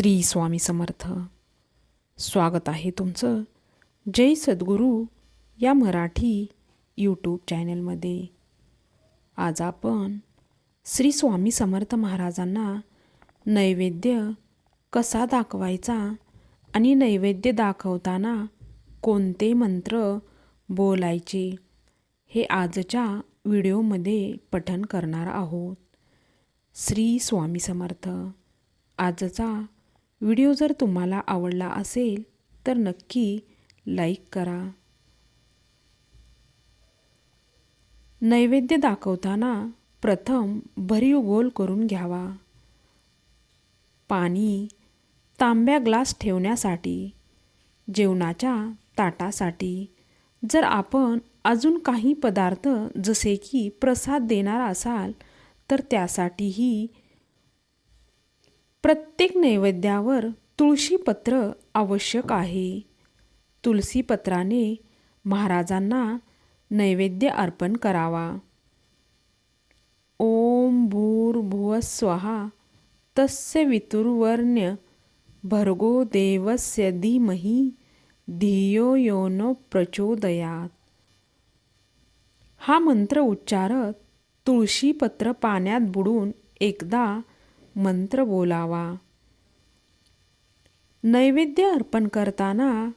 श्री स्वामी समर्थ. स्वागत आहे तुमचं जय सद्गुरू या मराठी यूट्यूब चॅनलमध्ये. आज आपण श्री स्वामी समर्थ महाराजांना नैवेद्य कसा दाखवायचा आणि नैवेद्य दाखवताना कोणते मंत्र बोलायचे हे आजच्या व्हिडिओमध्ये पठन करणार आहोत. श्री स्वामी समर्थ आजचा व्हिडिओ जर तुम्हाला आवडला असेल तर नक्की लाईक करा. नैवेद्य दाखवताना प्रथम भरीव गोल करून घ्यावा. पाणी तांब्या ग्लास ठेवण्यासाठी जेवणाच्या ताटासाठी. जर आपण अजून काही पदार्थ जसे की प्रसाद देणार असाल तर त्यासाठीही प्रत्येक नैवेद्यावर तुळशीपत्र आवश्यक आहे. तुळशीपत्राने महाराजांना नैवेद्य अर्पण करावा. ओम भूर्भुवस्वहा तस्य वितुर्वर्ण्य भर्गो देवस्य धीमही धियो यो न प्रचोदयात. हा मंत्र उच्चारत तुळशीपत्र पाण्यात बुडून एकदा मंत्र बोलावा. नैवेद्य अर्पण करताना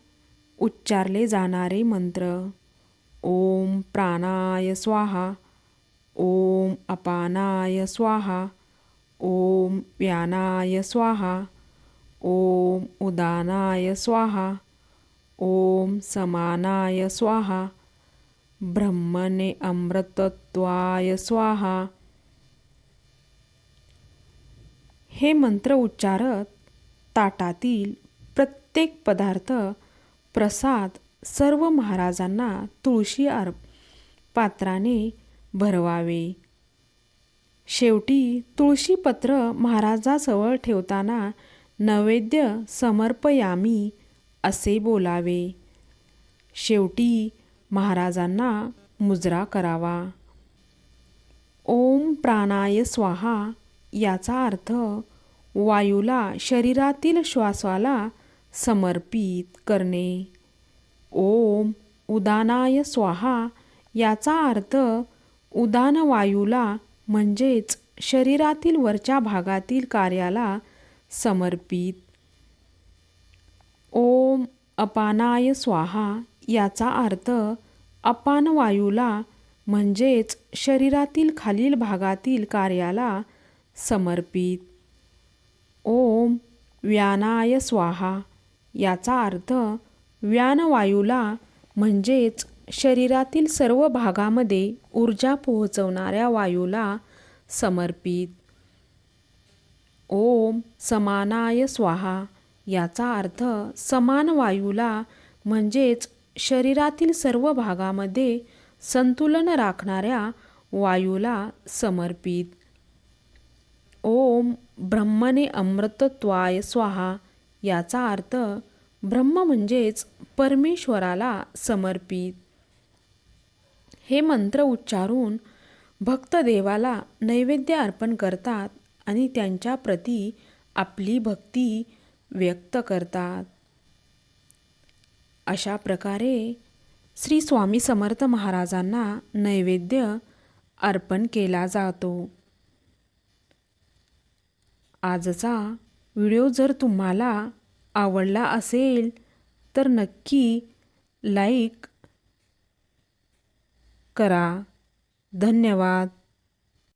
उच्चारले जाणारे मंत्र ओम प्राणाय स्वाहा ओम अपानाय स्वाहा ओम व्यानाय स्वाहा ओम उदानाय स्वाहा ओम समानाय स्वाहा ब्रह्मणे अमृतत्वाय स्वाहा हे मंत्र उच्चारत ताटातील प्रत्येक पदार्थ प्रसाद सर्व महाराजांना तुळशी अर्प पात्राने भरवावे. शेवटी तुळशीपत्र महाराजाजवळ ठेवताना नैवेद्य समर्पयामी असे बोलावे. शेवटी महाराजांना मुजरा करावा. ओम प्राणाय स्वाहा याचा अर्थ वायूला शरीरातील श्वासाला समर्पित करणे. ओम उदानाय स्वाहा याचा अर्थ उदान वायूला म्हणजेच शरीरातील वरच्या भागातील कार्याला समर्पित. ओम अपानाय स्वाहा याचा अर्थ अपान वायूला म्हणजेच शरीरातील खालील भागातील कार्याला समर्पित. ओम व्यानाय स्वाहा. याचा अर्थ व्यानवायूला म्हणजेच शरीरातील सर्व भागामध्ये ऊर्जा पोहोचवणाऱ्या वायूला समर्पित. ओम समानाय स्वाहा. याचा अर्थ समान वायूला म्हणजेच शरीरातील सर्व भागामध्ये संतुलन राखणाऱ्या वायूला समर्पित. ओम ब्रह्मने अमृतत्वाय स्वाहा याचा अर्थ ब्रह्म म्हणजेच परमेश्वराला समर्पित. हे मंत्र उच्चारून भक्त देवाला नैवेद्य अर्पण करतात आणि त्यांच्या प्रती आपली भक्ती व्यक्त करतात. अशा प्रकारे श्री स्वामी समर्थ महाराजांना नैवेद्य अर्पण केला जातो. आजचा व्हिडिओ जर तुम्हाला आवडला असेल तर नक्की लाईक करा. धन्यवाद.